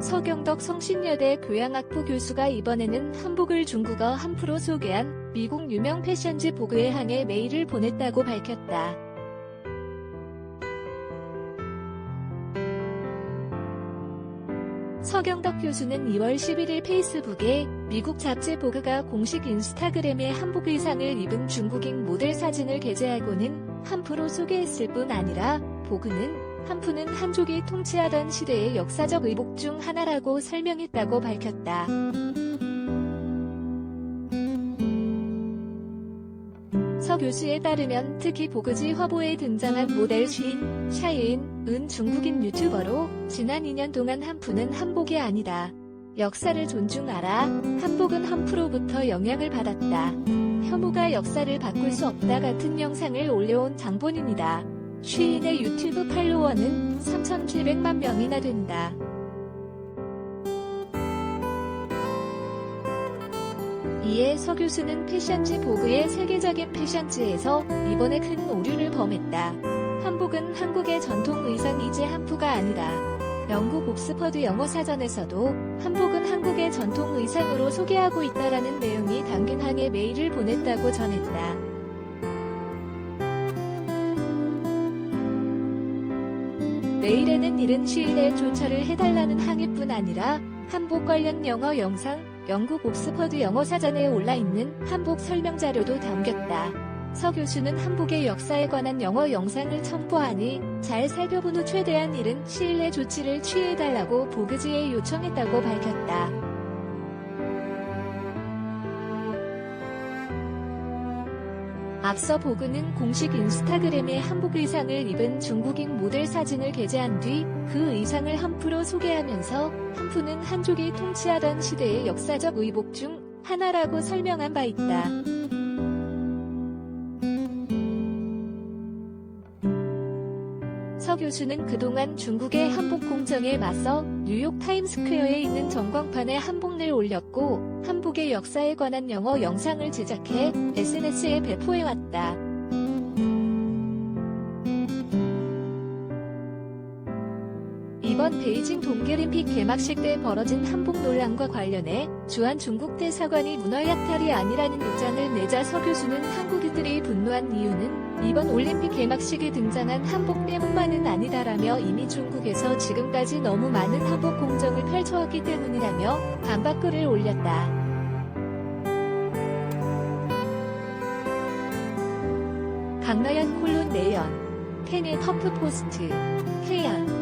서경덕 성신여대 교양학부 교수가 이번에는 한복을 중국어 한프로 소개한 미국 유명 패션지 보그에 항해 메일을 보냈다고 밝혔다. 서경덕 교수는 2월 11일 페이스북에 미국 잡지 보그가 공식 인스타그램에 한복 의상을 입은 중국인 모델 사진을 게재하고는 한프로 소개했을 뿐 아니라 보그는 한푸는 한족이 통치하던 시대의 역사적 의복 중 하나라고 설명했다고 밝혔다. 서 교수에 따르면 특히 보그지 화보에 등장한 모델 쉰, 샤인, 은 중국인 유튜버로 지난 2년 동안 한푸는 한복이 아니다. 역사를 존중하라. 한복은 한프로부터 영향을 받았다. 혐오가 역사를 바꿀 수 없다 같은 영상을 올려온 장본인이다. 쉬인의 유튜브 팔로워는 3,700만 명이나 된다. 이에 서 교수는 패션지 보그의 세계적인 패션지에서 이번에 큰 오류를 범했다. 한복은 한국의 전통 의상 이지 한푸가 아니다. 영국 옥스퍼드 영어 사전에서도 한복은 한국의 전통 의상으로 소개하고 있다라는 내용이 담긴 항해 메일을 보냈다고 전했다. 메일에는 이른 시일에 조처를 해달라는 항해뿐 아니라 한복 관련 영어 영상, 영국 옥스퍼드 영어 사전에 올라 있는 한복 설명 자료도 담겼다. 서 교수는 한복의 역사에 관한 영어 영상을 첨부하니 잘 살펴본 후 최대한 이른 시일 내 조치를 취해달라고 보그지에 요청했다고 밝혔다. 앞서 보그는 공식 인스타그램에 한복 의상을 입은 중국인 모델 사진을 게재한 뒤 그 의상을 한프로 소개하면서 한푸는 한족이 통치하던 시대의 역사적 의복 중 하나라고 설명한 바 있다. 교수는 그동안 중국의 한복 공정에 맞서 뉴욕 타임스퀘어에 있는 전광판에 한복을 올렸고 한복의 역사에 관한 영어 영상을 제작해 SNS에 배포해왔다. 이번 베이징 동계올림픽 개막식 때 벌어진 한복 논란과 관련해 주한 중국 대사관이 문화 약탈이 아니라는 입장을 내자 서 교수는 한국인들이 분노한 이유는 이번 올림픽 개막식에 등장한 한복 때문만은 아니다라며 이미 중국에서 지금까지 너무 많은 한복 공정을 펼쳐왔기 때문이라며 반박글을 올렸다. 강나연 콜론 내연, 팬의 터프 포스트, 태연